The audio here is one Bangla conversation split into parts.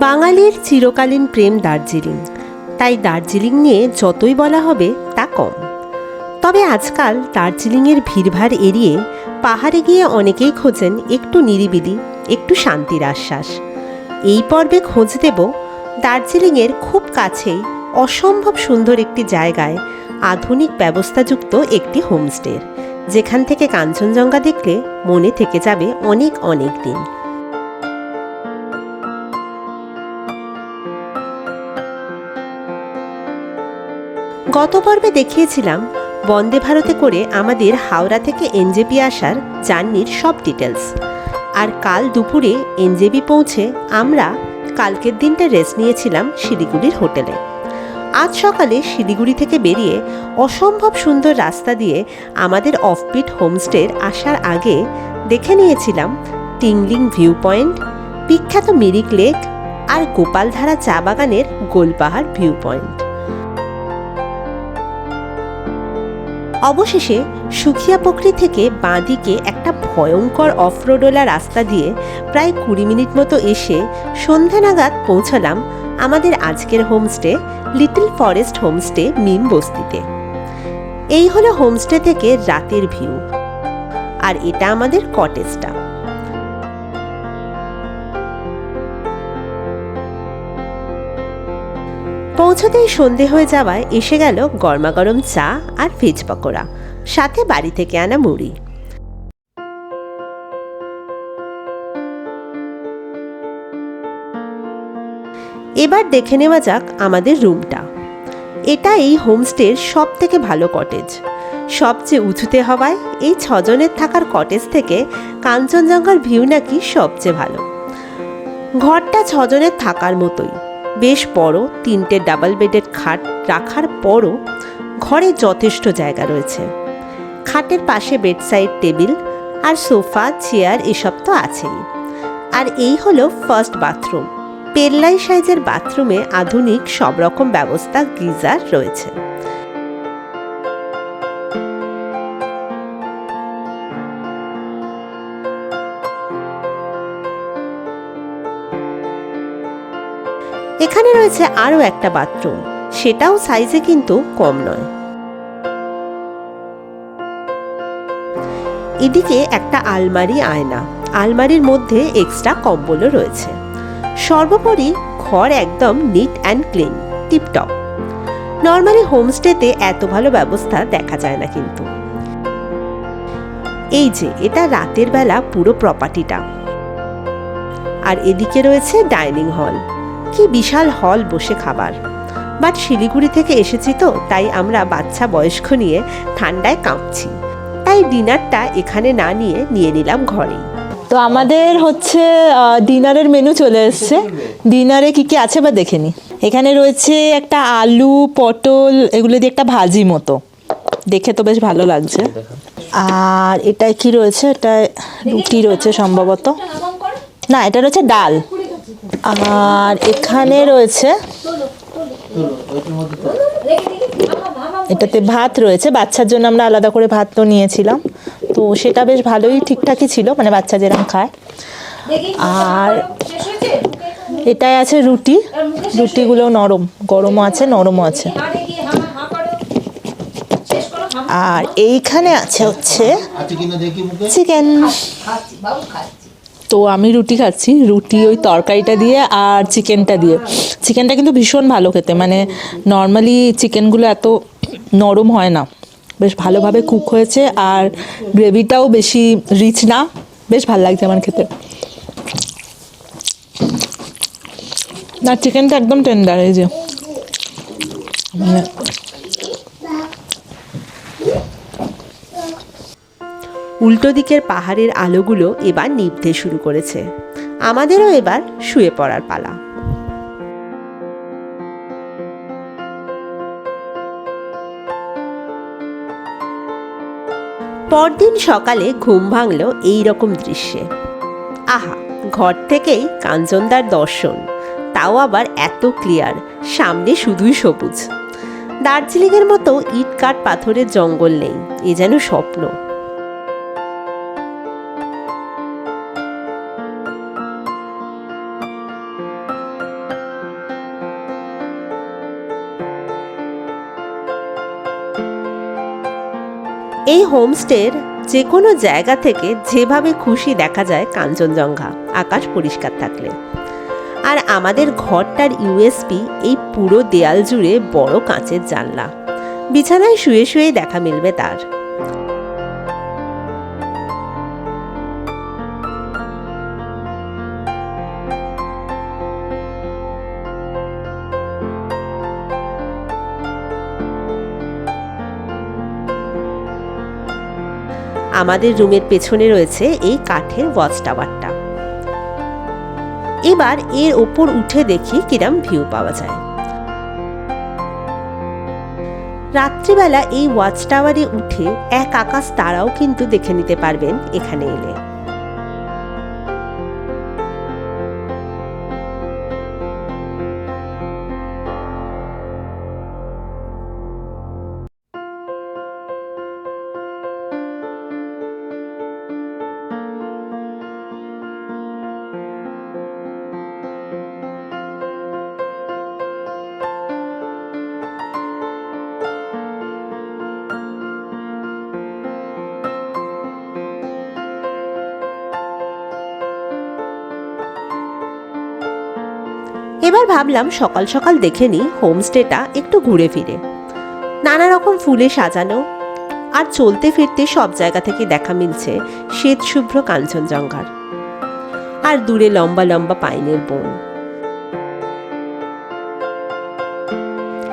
বাঙালির চিরকালীন প্রেম দার্জিলিং। তাই দার্জিলিং নিয়ে যতই বলা হবে তা কম। তবে আজকাল দার্জিলিংয়ের ভিড়ভাড় এড়িয়ে পাহাড়ে গিয়ে অনেকেই খোঁজেন একটু নিরিবিলি, একটু শান্তির আশ্বাস। এই পর্বে খোঁজ দেব দার্জিলিংয়ের খুব কাছেই অসম্ভব সুন্দর একটি জায়গায় আধুনিক ব্যবস্থাযুক্ত একটি হোমস্টের। যেখান থেকে কাঞ্চনজঙ্ঘা দেখলে মনে থেকে যাবে অনেক অনেক দিন। গত পর্বে দেখিয়েছিলাম, বন্দে ভারতে করে আমাদের হাওড়া থেকে এনজেপি আসার জার্নির সব ডিটেলস আর কাল দুপুরে এনজেপি পৌঁছে আমরা কালকের দিনটা রেস্ট নিয়েছিলাম শিলিগুড়ির হোটেলে। আজ সকালে শিলিগুড়ি থেকে বেরিয়ে অসম্ভব সুন্দর রাস্তা দিয়ে আমাদের অফবিট হোমস্টের আসার আগে দেখে নিয়েছিলাম টিংলিং ভিউ পয়েন্ট বিখ্যাত মিরিক লেক আর গোপালধারা চা বাগানের গোলপাহাড় ভিউ পয়েন্ট অবশেষে সুখিয়া পকরি থেকে বাঁদিকে একটা ভয়ঙ্কর অফরোডোলা রাস্তা দিয়ে প্রায় কুড়ি মিনিট মতো এসে সন্ধ্যা নাগাদ পৌঁছালাম আমাদের আজকের homestay, little forest homestay Mim বস্তিতে। এই হলো হোমস্টে থেকে রাতের ভিউ। আর এটা আমাদের কটেজটা। পৌঁছতেই সন্ধে হয়ে যাওয়ায় এসে গেল গরমাগরম চা আর ভেজ পকোড়া। সাথে বাড়ি থেকে আনা মুড়ি। এবার দেখে নেওয়া যাক আমাদের রুমটা। এটা এই হোমস্টের সব থেকে ভালো কটেজ। সবচেয়ে উঁচুতে হওয়ায় এই ছজনের থাকার কটেজ থেকে কাঞ্চনজঙ্ঘার ভিউ নাকি সবচেয়ে ভালো। ঘরটা ছজনের থাকার মতোই। বেশ বড় তিনটে ডাবল বেডের খাট রাখার পরও ঘরে যথেষ্ট জায়গা রয়েছে। খাটের পাশে বেডসাইড টেবিল আর সোফা চেয়ার এসব তো আছেই। আর এই হলো ফার্স্ট বাথরুম পেল্লাই সাইজের বাথরুমে আধুনিক সব রকম ব্যবস্থা গিজার রয়েছে। রয়েছে আরও একটা বাথরুম। সেটাও সাইজে কিন্তু কম নয়। এদিকে একটা আলমারি আয়না। আলমারির মধ্যে এক্সট্রা কম্বলও রয়েছে। সর্বোপরি ঘর একদম neat and clean tiptop normally হোমস্টেতে এত ভালো ব্যবস্থা দেখা যায় না কিন্তু। এই যে, এটা রাতের বেলা পুরো প্রপার্টিটা আর এদিকে রয়েছে ডাইনিং হল কি বিশাল হল বসে খাবার। বাট শিলিগুড়ি থেকে এসেছি তো, তাই আমরা বাচ্চা বয়স্ক নিয়ে ঠান্ডায় কাঁপছি। তাই ডিনারটা এখানে না নিয়ে নিয়ে নিলাম ঘরেই। তো আমাদের হচ্ছে ডিনারের মেনু চলে এসছে। ডিনারে কি কি আছে বা দেখে নি এখানে রয়েছে একটা আলু, পটল, এগুলো দিয়ে একটা ভাজি মতো। দেখে তো বেশ ভালো লাগছে। আর এটা কি রয়েছে? এটা রুটি রয়েছে সম্ভবত। না, এটা রয়েছে ডাল। আর এখানে রয়েছে এটাতে ভাত রয়েছে। বাচ্চার জন্য আমরা আলাদা করে ভাত তো নিয়েছিলাম। তো সেটা বেশ ভালোই ঠিকঠাকই ছিল মানে বাচ্চা যেরকম খায়। আর এটাই আছে রুটি। রুটিগুলো নরম গরমও আছে নরমও আছে। আর এইখানে আছে হচ্ছে চিকেন। তো আমি রুটি খাচ্ছি। রুটি ওই তরকারিটা দিয়ে আর চিকেনটা দিয়ে। চিকেনটা কিন্তু ভীষণ ভালো খেতে। মানে নর্মালি চিকেনগুলো এত নরম হয় না। বেশ ভালোভাবে কুক হয়েছে আর গ্রেভিটাও বেশি রিচ না। বেশ ভালো লাগছে আমার খেতে। না চিকেনটা একদম টেন্ডার এই যে। উল্টো দিকের পাহাড়ের আলোগুলো এবার নিভতে শুরু করেছে। আমাদেরও এবার শুয়ে পড়ার পালা। পরদিন সকালে ঘুম ভাঙল এই রকম দৃশ্যে। আহা, ঘর থেকেই কাঞ্চনদার দর্শন। তাও আবার এত ক্লিয়ার, সামনে শুধুই সবুজ। দার্জিলিংয়ের মতো ইট কাঠ পাথরের জঙ্গল নেই, এ যেন স্বপ্ন। এই হোমস্টের যে কোনো জায়গা থেকে যেভাবে খুশি দেখা যায় কাঞ্চনজঙ্ঘা, আকাশ পরিষ্কার থাকলে। আর আমাদের ঘরটার ইউএসপি এই পুরো দেয়াল জুড়ে বড় কাঁচের জানলা। বিছানায় শুয়ে শুয়ে দেখা মিলবে তার। আমাদের রুমের পেছনে রয়েছে এই কাঠের ওয়াচ টাওয়ারটা এবার এর ওপর উঠে দেখি কিরাম ভিউ পাওয়া যায়। রাত্রিবেলা এই ওয়াচ টাওয়ারে উঠে এক আকাশ তারাও কিন্তু দেখে নিতে পারবেন এখানে এলে। এবার ভাবলাম সকাল সকাল দেখে নিই হোমস্টেটা একটু ঘুরে ফিরে। নানা রকম ফুলে সাজানো আর চলতে ফিরতে সব জায়গা থেকে দেখা মিলছে শ্বেত শুভ্র কাঞ্চনজঙ্ঘার। আর দূরে লম্বা লম্বা পাইনের বন।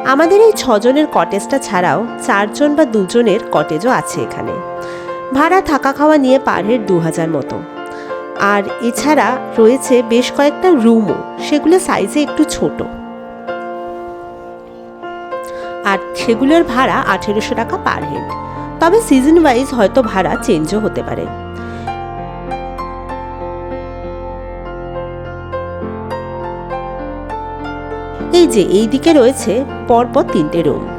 আমাদের এই ছজনের কটেজটা ছাড়াও চারজন বা দুজনের কটেজও আছে এখানে। ভাড়া থাকা খাওয়া নিয়ে পার হেড দু হাজার মতো। আর এছাড়া রয়েছে বেশ কয়েকটা রুমও। সেগুলো সাইজে একটু ছোট। আর সেগুলোর ভাড়া আঠেরোশো টাকা পার হেড তবে সিজন ওয়াইজ হয়তো ভাড়া চেঞ্জও হতে পারে। এই যে, এই দিকে রয়েছে পরপর তিনটে রুম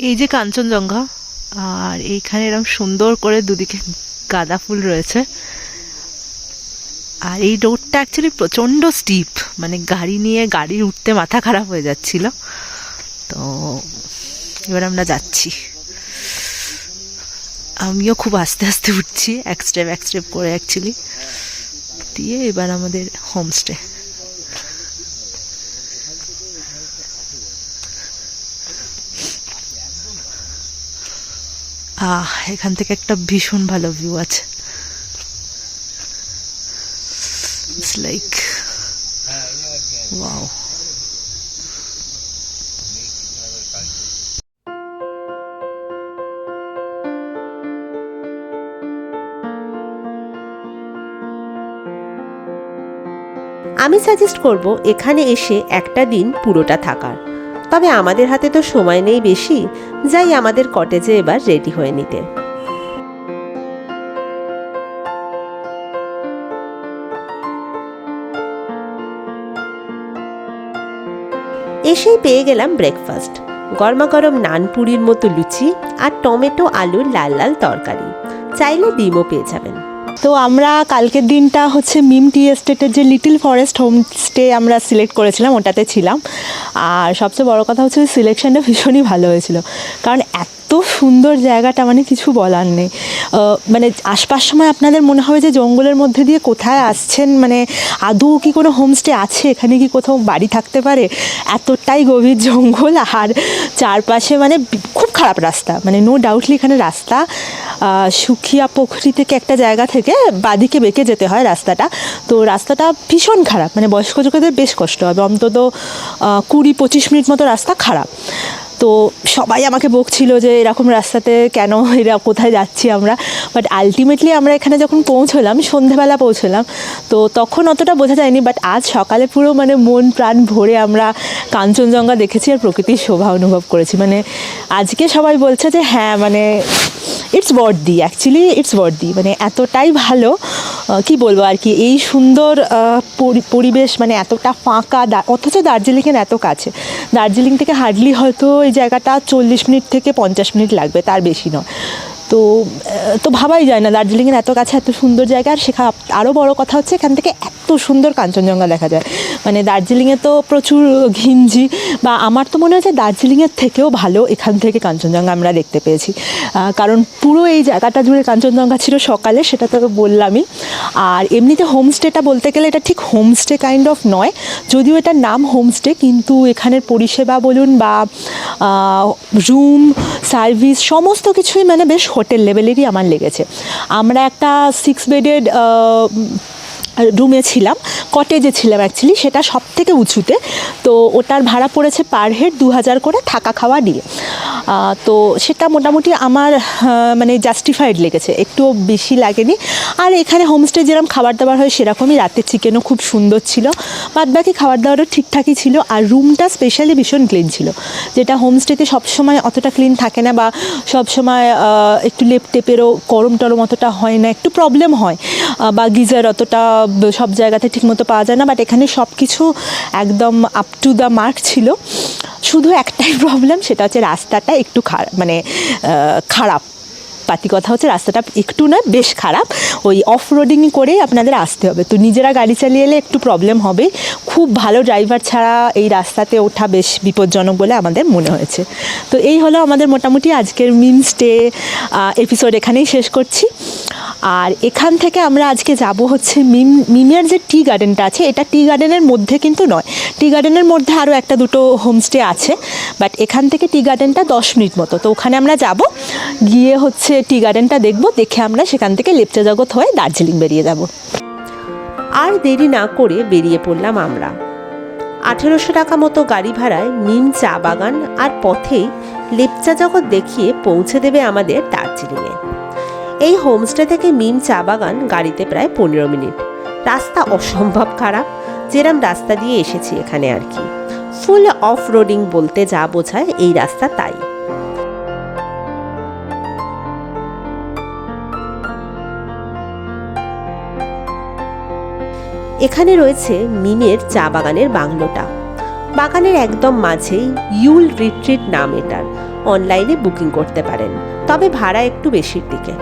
এই যে কাঞ্চনজঙ্ঘা, আর এইখানে এরকম সুন্দর করে দুদিকে গাঁদা ফুল রয়েছে। আর এই রোডটা অ্যাকচুয়ালি প্রচণ্ড স্টিপ মানে গাড়ি নিয়ে গাড়ি উঠতে মাথা খারাপ হয়ে যাচ্ছিল। তো এবার আমরা যাচ্ছি। আমিও খুব আস্তে আস্তে উঠছি, এক স্টেপ এক স্টেপ করে অ্যাকচুয়ালি দিয়ে এবার আমাদের হোমস্টে এখান থেকে একটা ভীষণ ভালো ভিউ আছে। লাইক ওয়াও আমি সাজেস্ট করব, এখানে এসে একটা দিন পুরোটা থাকার। তবে আমাদের হাতে তো সময় নেই বেশি। যাই আমাদের কটেজে এবার রেডি হয়ে নিতে। এসেই পেয়ে গেলাম ব্রেকফাস্ট গরমা গরম নানপুরির মতো লুচি আর টমেটো আলুর লাল লাল তরকারি। চাইলে ডিমও পেয়ে যাবেন। তো আমরা কালকের দিনটা হচ্ছে মিম টি এস্টেটের যে লিটিল ফরেস্ট হোমস্টে আমরা সিলেক্ট করেছিলাম, ওটাতে ছিলাম। আর সবচেয়ে বড় কথা হচ্ছে সিলেকশনটা ভীষণই ভালো হয়েছিল। কারণ এত সুন্দর জায়গাটা মানে কিছু বলার নেই। মানে আসবার সময় আপনাদের মনে হবে যে জঙ্গলের মধ্যে দিয়ে কোথায় আসছেন? মানে আদৌ কি কোনো হোমস্টে আছে? এখানে কি কোথাও বাড়ি থাকতে পারে? এতটাই গভীর জঙ্গল আর চারপাশে মানে খুব খারাপ রাস্তা। মানে নো ডাউটলি এখানে রাস্তা। সুখিয়া পুখরি থেকে একটা জায়গা থেকে বাদিকে বেঁকে যেতে হয় রাস্তাটা। তো রাস্তাটা ভীষণ খারাপ। মানে বয়স্ক লোকেদের বেশ কষ্ট হবে। অন্তত কুড়ি পঁচিশ মিনিট মতো রাস্তা খারাপ। তো সবাই আমাকে বকছিল যে এরকম রাস্তাতে কেন, এরা কোথায় যাচ্ছি আমরা? বাট আলটিমেটলি আমরা এখানে যখন পৌঁছলাম, সন্ধেবেলা পৌঁছলাম, তো তখন অতটা বোঝা যায়নি বাট আজ সকালে পুরো মানে মন প্রাণ ভরে আমরা কাঞ্চনজঙ্ঘা দেখেছি আর প্রকৃতির শোভা অনুভব করেছি। মানে আজকে সবাই বলছে যে হ্যাঁ মানে it's worthy actually it's worthy মানে এতটাই ভালো কি বলব আর কি? এই সুন্দর পরি- পরিবেশ মানে এতটা ফাঁকা অথচ দার্জিলিংয়ের এত কাছে। দার্জিলিং থেকে হার্ডলি হয়তো এই জায়গাটা চল্লিশ মিনিট থেকে পঞ্চাশ মিনিট লাগবে, তার বেশি নয়। তো তো ভাবাই যায় না। দার্জিলিংয়ের এত কাছে এত সুন্দর জায়গা, আর সেখানে আরও বড় কথা হচ্ছে, এখান থেকে এত সুন্দর কাঞ্চনজঙ্ঘা দেখা যায়। মানে দার্জিলিংয়ে তো প্রচুর ঘিঞ্জি, বা আমার তো মনে হয় যে দার্জিলিংয়ের থেকেও ভালো এখান থেকে কাঞ্চনজঙ্ঘা আমরা দেখতে পেয়েছি। কারণ পুরো এই জায়গাটা জুড়ে কাঞ্চনজঙ্ঘা ছিল সকালে, সেটা তো বললামই। আর এমনিতে হোমস্টেটা বলতে গেলে এটা ঠিক হোমস্টে কাইন্ড অফ নয়। যদিও এটার নাম হোমস্টে, কিন্তু এখানের পরিষেবা বলুন বা রুম সার্ভিস সমস্ত কিছুই মানে বেশ হোটেল লেভেলেরই আমার লেগেছে। আমরা একটা সিক্স বেডেড রুমে ছিলাম কটেজে ছিলাম অ্যাকচুয়ালি সেটা সব থেকে উঁচুতে। তো ওটার ভাড়া পড়েছে পার হেড দু হাজার করে থাকা খাওয়া আহ, তো সেটা মোটামুটি আমার মানে জাস্টিফাইড লেগেছে। একটুও বেশি লাগেনি। আর এখানে হোমস্টে যেরকম খাবার দাবার হয় সেরকমই রাতের চিকেনও খুব সুন্দর ছিল। বাদ বাকি খাবার দাবারও ঠিকঠাকই ছিল। আর রুমটা স্পেশালি ভীষণ ক্লিন ছিল। যেটা হোমস্টেতে সবসময় অতটা ক্লিন থাকে না বা সবসময় একটু লেপ টেপেরও গরম টরম অতটা হয় না। একটু প্রবলেম হয়। বা গিজার অতটা ব- সব জায়গাতে ঠিকমতো পাওয়া যায় না বাট এখানে সব কিছু একদম আপ টু দ্য মার্ক ছিল। শুধু একটাই প্রবলেম সেটা হচ্ছে রাস্তাটা একটু মানে খারাপ। পাতি কথা হচ্ছে রাস্তাটা একটু না বেশ খারাপ। ওই অফ রোডিং করেই আপনাদের আসতে হবে। তো নিজেরা গাড়ি চালিয়ে এলে একটু প্রবলেম হবে। খুব ভালো ড্রাইভার ছাড়া এই রাস্তাতে ওঠা বেশ বিপজ্জনক বলে আমাদের মনে হয়েছে। তো এই হলো আমাদের মোটামুটি আজকের মিম স্টে এপিসোড এখানেই শেষ করছি। আর এখান থেকে আমরা আজকে যাব হচ্ছে মিম মিমের যে টি গার্ডেনটা আছে, এটা টি গার্ডেনের মধ্যে কিন্তু নয়। টি গার্ডেনের মধ্যে আরও একটা দুটো হোমস্টে আছে। বাট এখান থেকে টি গার্ডেনটা দশ মিনিট মতো। তো ওখানে আমরা যাব। গিয়ে হচ্ছে টি গার্ডেনটা দেখব, দেখে আমরা সেখান থেকে লেপচা জগৎ হয়ে দার্জিলিং বেরিয়ে যাব। আর দেরি না করে বেরিয়ে পড়লাম আমরা। আঠেরোশো টাকা মতো গাড়ি ভাড়ায় মিম চা বাগান আর পথেই লেপচা জগৎ দেখিয়ে পৌঁছে দেবে আমাদের দার্জিলিংয়ে। এই হোমস্টে থেকে মিম চা বাগান গাড়িতে প্রায় পনেরো মিনিট। রাস্তা অসম্ভব খারাপ, যেরাম রাস্তা দিয়ে এসেছি এখানে আর কি। ফুল অফ রোডিং বলতে যা বোঝায় এই রাস্তা তাই। এখানে রয়েছে মিমের চা বাগানের বাংলোটা। বাগানের একদম মাঝেই ইউল রিট্রিট নাম এটার। অনলাইনে বুকিং করতে পারেন তবে ভাড়া একটু বেশির দিকে।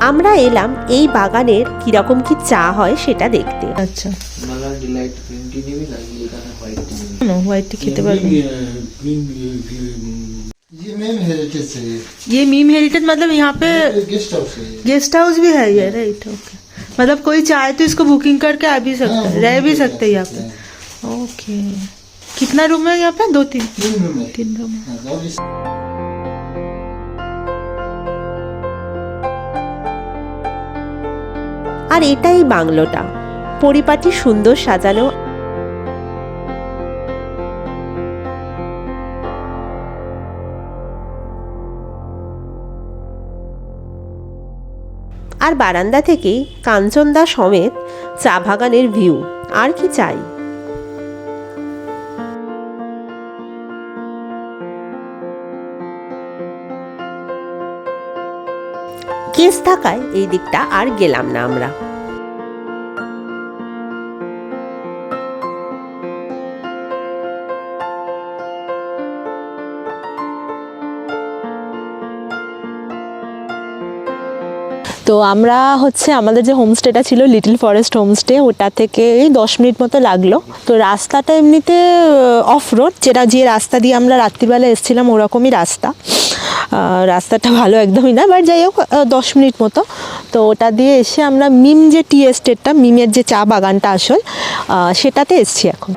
আমরা এলাম এই বাগানের কীরকম কি চা হয় সেটা দেখতে। আচ্ছা। মালার ডিলাইট গ্রিন টি নিবি নাকি এখানে হোয়াইট টি নিবি। হোয়াইট টি খেতে ये मैम हेरिटेज से है ये मीम हेरिटेज मतलब यहाँ पे गेस्ट हाउस है ये। गेस्ट हाउस भी है ये राइट ओके मतलब कोई चाहे तो इसको बुकिंग करके आ भी सकता है रह भी सकते हैं यहाँ पे ओके कितना रूम है यहाँ पे दो तीन तीन रूम है तीन रूम है हाँ, और इस- আর এটাই বাংলোটা পরিপাটি সুন্দর সাজানো আর বারান্দা থেকেই কাঞ্চনদা সমেত চা বাগানের ভিউ। আর কি চাই? কেস থাকায় এই দিকটা আর গেলাম না আমরা। তো আমরা হচ্ছে আমাদের যে হোমস্টেটা ছিল লিটল ফরেস্ট হোমস্টে ওটা থেকে দশ মিনিট মতো লাগল। তো রাস্তাটা এমনিতে অফ রোড যেটা যে রাস্তা দিয়ে আমরা রাত্রিবেলা এসেছিলাম ওরকমই রাস্তা। রাস্তাটা ভালো একদমই না বাট যাই হোক দশ মিনিট মতো। তো ওটা দিয়ে এসে আমরা মিম যে টি এস্টেটটা, মিমের যে চা বাগানটা আসল সেটাতে এসছি এখন।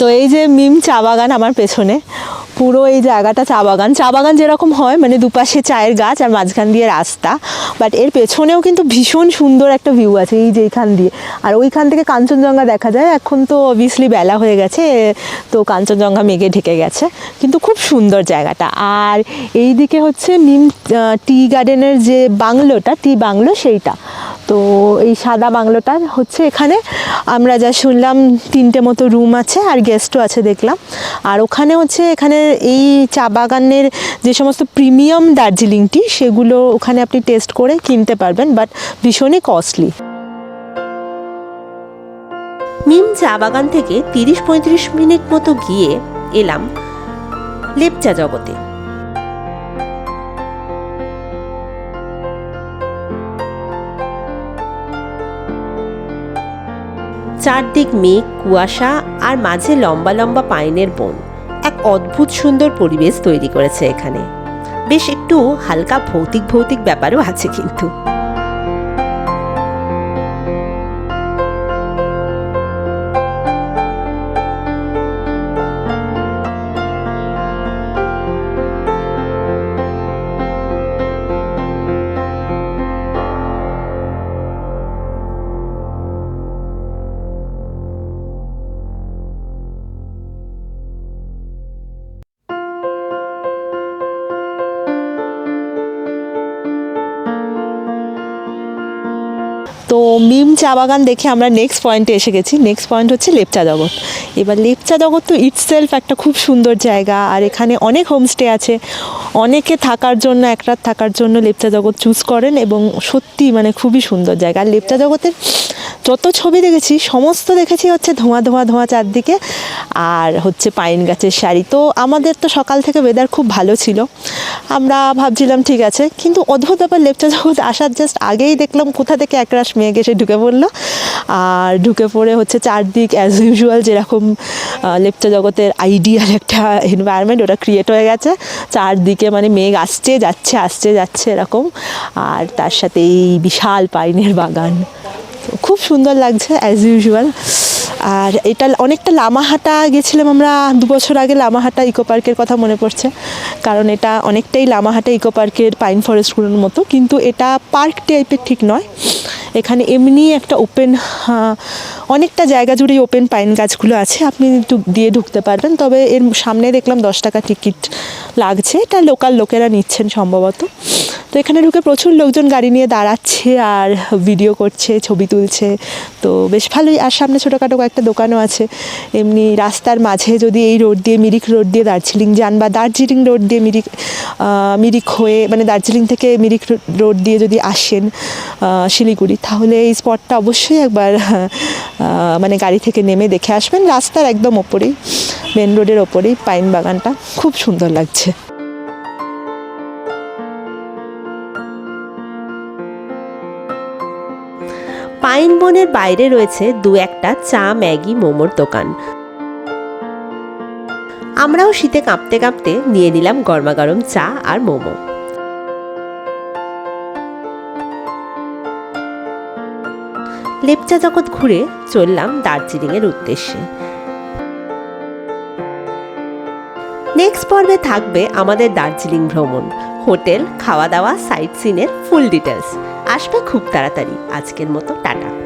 তো এই যে মিম চা বাগান আমার পেছনে পুরো এই জায়গাটা চা বাগান। চা বাগান যেরকম হয় মানে দুপাশে চায়ের গাছ আর মাঝখান দিয়ে রাস্তা। বাট এর পেছনেও কিন্তু ভীষণ সুন্দর একটা ভিউ আছে এই যে দিয়ে। আর ওইখান থেকে কাঞ্চনজঙ্ঘা দেখা যায়। এখন তো অবভিয়াসলি বেলা হয়ে গেছে, তো কাঞ্চনজঙ্ঘা মেঘে ঢেকে গেছে। কিন্তু খুব সুন্দর জায়গাটা। আর এই দিকে হচ্ছে নিম টি গার্ডেনের যে বাংলোটা, টি বাংলো সেইটা। তো এই সাদা বাংলোটা হচ্ছে এখানে। আমরা যা শুনলাম, তিনটে মতো রুম আছে আর গেস্টও আছে দেখলাম। আর ওখানে হচ্ছে এখানে এই চা বাগানের যে সমস্ত প্রিমিয়াম দার্জিলিং টি সেগুলো ওখানে আপনি টেস্ট করে কিনতে পারবেন, বাট ভীষণই কস্টলি। নিম চা বাগান থেকে তিরিশ পঁয়ত্রিশ মিনিট মতো গিয়ে এলাম লেপচা জগতে। চারদিক মেঘ, কুয়াশা আর মাঝে লম্বা লম্বা পাইনের বন। এক অদ্ভুত সুন্দর পরিবেশ তৈরি করেছে এখানে। বেশ একটু হালকা ভৌতিক ভৌতিক ব্যাপারও আছে কিন্তু। মিম চা বাগান দেখে আমরা নেক্সট পয়েন্টে এসে গেছি। নেক্সট পয়েন্ট হচ্ছে লেপচা জগৎ। এবার লেপচা জগৎ তো ইটসেলফ একটা খুব সুন্দর জায়গা, আর এখানে অনেক হোমস্টে আছে। অনেকে থাকার জন্য, এক রাত থাকার জন্য লেপচা জগৎ চুজ করেন এবং সত্যি মানে খুবই সুন্দর জায়গা। আর লেপচা জগতের যত ছবি দেখেছি, সমস্ত দেখেছি হচ্ছে ধোঁয়া ধোঁয়া ধোঁয়া চারদিকে। আর হচ্ছে পাইন গাছের শাড়ি তো আমাদের তো সকাল থেকে ওয়েদার খুব ভালো ছিল। আমরা ভাবছিলাম, ঠিক আছে। কিন্তু অদ্ভুত ব্যাপার, লেপচা জগৎ আসার জাস্ট আগেই দেখলাম কোথা থেকে একরাশ মেঘ এসে ঢুকে পড়ল। আর ঢুকে পড়ে হচ্ছে চারদিক অ্যাজ ইউজুয়াল যেরকম লেপচা জগতের আইডিয়াল একটা এনভায়রনমেন্ট ওটা ক্রিয়েট হয়ে গেছে। চারদিকে মানে মেঘ আসছে, যাচ্ছে আসছে, যাচ্ছে এরকম। আর তার সাথে এই বিশাল পাইনের বাগান। খুব সুন্দর লাগছে অ্যাজ ইউজুয়াল আর এটা অনেকটা লামাহাটা গেছিলাম আমরা দু বছর আগে, লামাহাটা ইকো পার্কের কথা মনে পড়ছে। কারণ এটা অনেকটাই লামাহাটা ইকো পার্কের পাইন ফরেস্টগুলোর মতো। কিন্তু এটা পার্ক টাইপের ঠিক নয়। এখানে এমনি একটা ওপেন অনেকটা জায়গা জুড়েই ওপেন পাইন গাছগুলো আছে। আপনি দিয়ে ঢুকতে পারবেন। তবে এর সামনে দেখলাম দশ টাকা টিকিট লাগছে। এটা লোকাল লোকেরা নিচ্ছেন সম্ভবত। তো এখানে ঢুকে প্রচুর লোকজন গাড়ি নিয়ে দাঁড়াচ্ছে আর ভিডিও করছে, ছবি তুলছে। তো বেশ ভালোই। আর সামনে ছোটোখাটো কয়েকটা দোকানও আছে। এমনি রাস্তার মাঝে যদি এই রোড দিয়ে, মিরিক রোড দিয়ে দার্জিলিং যান বা দার্জিলিং রোড দিয়ে মিরিক মিরিক হয়ে মানে দার্জিলিং থেকে মিরিক রোড দিয়ে যদি আসেন শিলিগুড়ি, তাহলে এই স্পটটা অবশ্যই একবার মানে গাড়ি থেকে নেমে দেখে আসবেন। রাস্তার একদম ওপরেই মেন রোডের ওপরেই পাইন বাগানটা খুব সুন্দর লাগছে। পাইন বনের বাইরে রয়েছে দু একটা চা, ম্যাগি, মোমোর দোকান। আমরাও শীতে কাঁপতে কাঁপতে নিয়ে নিলাম গরমাগরম চা আর মোমো। লেপচা জগৎ ঘুরে চললাম দার্জিলিংয়ের উদ্দেশ্যে। নেক্সট পর্বে থাকবে আমাদের দার্জিলিং ভ্রমণ, হোটেল, খাওয়া দাওয়া, সাইট সিনের ফুল ডিটেলস আসবে খুব তাড়াতাড়ি। আজকের মতো টাটা।